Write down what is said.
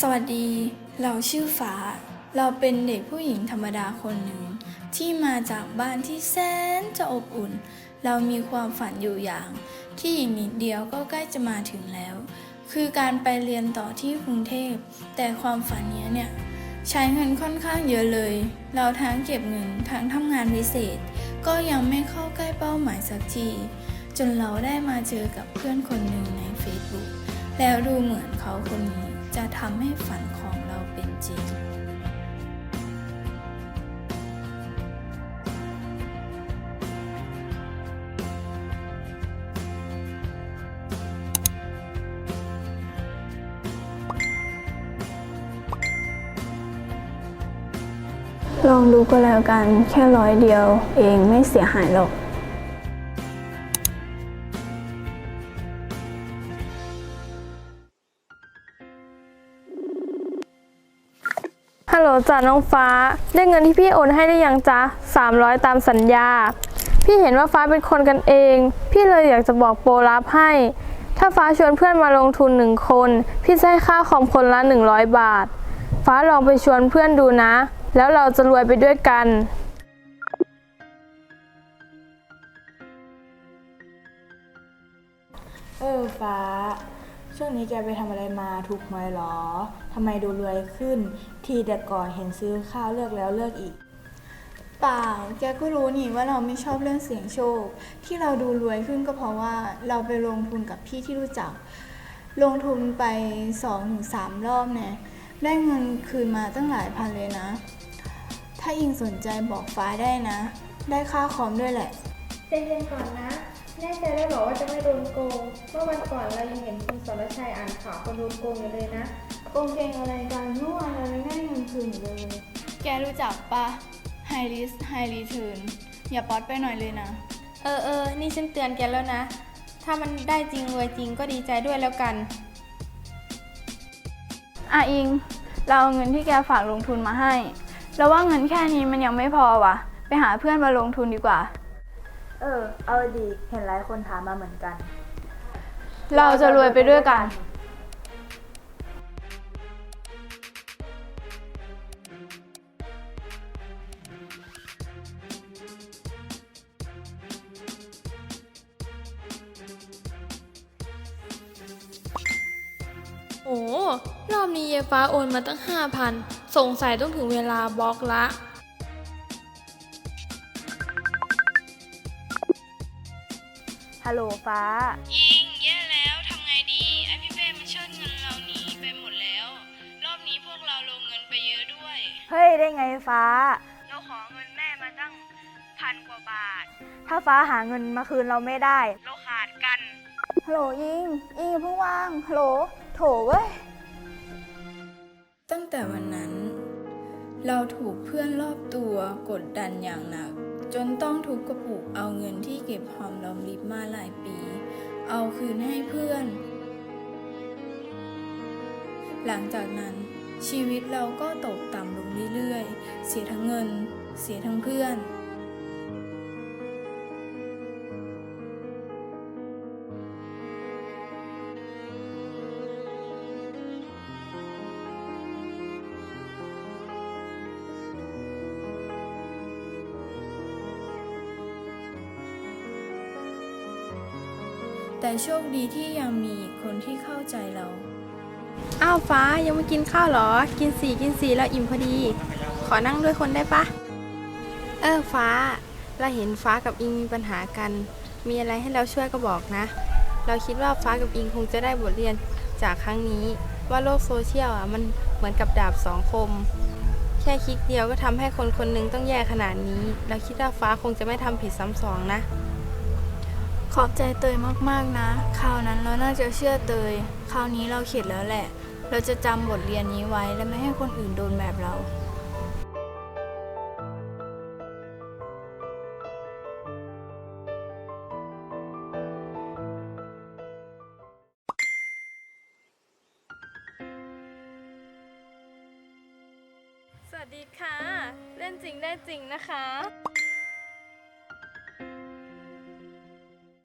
สวัสดี เราชื่อฟ้า เราเป็นเด็กผู้หญิงธรรมดาคนหนึ่ง ที่มาจากบ้านที่แสนจะอบอุ่น เรามีความฝันอยู่อย่าง ที่อีกนิดเดียวก็ใกล้จะมาถึงแล้ว คือการไปเรียนต่อที่กรุงเทพ แต่ความฝันนี้เนี่ย ใช้เงินค่อนข้างเยอะเลย เราทั้งเก็บเงินทั้งทำงานพิเศษ ก็ยังไม่เข้าใกล้เป้าหมายสักที จนเราได้มาเจอกับเพื่อนคนหนึ่งใน Facebook แล้วดูเหมือนเขาคนนี้ จะทำให้ฝันของเราเป็นจริง ลองดูก็แล้วกันแค่ร้อยเดียวเองไม่เสียหายหรอก ฮัลโหลจ้าน้องฟ้า ได้เงินที่พี่โอนให้ได้ยังจ๊ะ300 ตามสัญญา พี่เห็นว่าฟ้าเป็นคนกันเอง พี่เลยอยากจะบอกโปรลับให้ ถ้าฟ้าชวนเพื่อนมาลงทุนหนึ่งคน พี่จะให้ค่าคอมคนละ 100 บาท ฟ้าลองไปชวนเพื่อนดูนะ แล้วเราจะรวยไปด้วยกันเออฟ้า ช่วงนี้แกไปทำอะไรมาถูกไหมหรอทำไมดูรวยขึ้น ทีแต่ก่อนเห็นซื้อข้าวเลือกแล้วเลือกอีก เปล่า แกก็รู้นี่ว่าเราไม่ชอบเรื่องเสี่ยงโชค ที่เราดูรวยขึ้นก็เพราะว่าเราไปลงทุนกับพี่ที่รู้จัก ลงทุนไป2อถึงสรอบเนี่ยได้เงินคืนมาตั้งหลายพันเลยนะ ถ้าอิงสนใจบอกฟ้าได้นะ ได้ค่าคอมด้วยแหละ ใจเย็นก่อนนะ แน่ใจได้บอกว่าจะไม่โดนโกง เมื่อวันก่อนเรายังเห็นคุณสรชัยอ่านข่าวคนโดนโกงอยู่เลยนะ โกงเกงอะไรกันเมื่อวานเราไม่ได้เงินคืนอยู่เลย แกรู้จักปะ High Risk High Return อย่าป๊อตไปหน่อยเลยนะ เออเออ นี่ฉันเตือนแกแล้วนะ ถ้ามันได้จริงรวยจริงก็ดีใจด้วยแล้วกัน อะอิง เราเอาเงินที่แกฝากลงทุนมาให้แล้วว่าเงินแค่นี้มันยังไม่พอวะไปหาเพื่อนมาลงทุนดีกว่า เออ เอาดีเห็นหลายคนถามมาเหมือนกัน เราจะรวยไปด้วยกัน โอ้รอบนี้เยฟ้าโอนมาตั้ง 5,000 สงสัยต้องถึงเวลาบล็อกละ ฮัลโหลฟ้าอิงแย่แล้วทำไงดี ไอพี่เป้มันเชิดเงินเราหนีไปหมดแล้ว รอบนี้พวกเราลงเงินไปเยอะด้วย เฮ้ย ได้ไงฟ้า เราขอเงินแม่มาตั้งพันกว่าบาท ถ้าฟ้าหาเงินมาคืนเราไม่ได้ เราขาดกัน ฮัลโหลอิงอิงอย่าเพิ่งวาง ฮัลโหล โถเว้ย ตั้งแต่วันนั้น เราถูกเพื่อนรอบตัวกดดันอย่างหนัก จนต้องทุบกระปุกเอาเงินที่เก็บหอมรอมริบมาหลายปี เอาคืนให้เพื่อน หลังจากนั้นชีวิตเราก็ตกต่ำลงเรื่อยๆ เสียทั้งเงิน เสียทั้งเพื่อน แต่โชคดีที่ยังมีคนที่เข้าใจเรา อ้าวฟ้ายังไม่กินข้าวเหรอ กินสีกินสีแล้วอิ่มพอดี ขอนั่งด้วยคนได้ปะ เออฟ้า เราเห็นฟ้ากับอิงมีปัญหากัน มีอะไรให้เราช่วยก็บอกนะ เราคิดว่าฟ้ากับอิงคงจะได้บทเรียนจากครั้งนี้ ว่าโลกโซเชียลอะมันเหมือนกับดาบสองคม แค่คลิกเดียวก็ทำให้คนคนหนึงต้องแย่ขนาดนี้ เราคิดว่าฟ้าคงจะไม่ทำผิดซ้ำสองนะ ขอบใจเตยมากๆนะ คราวนั้นเราน่าจะเชื่อเตย คราวนี้เราเข็ดแล้วแหละ เราจะจำบทเรียนนี้ไว้และไม่ให้คนอื่นโดนแบบเรา สวัสดีค่ะ เล่นจริงได้จริงนะคะ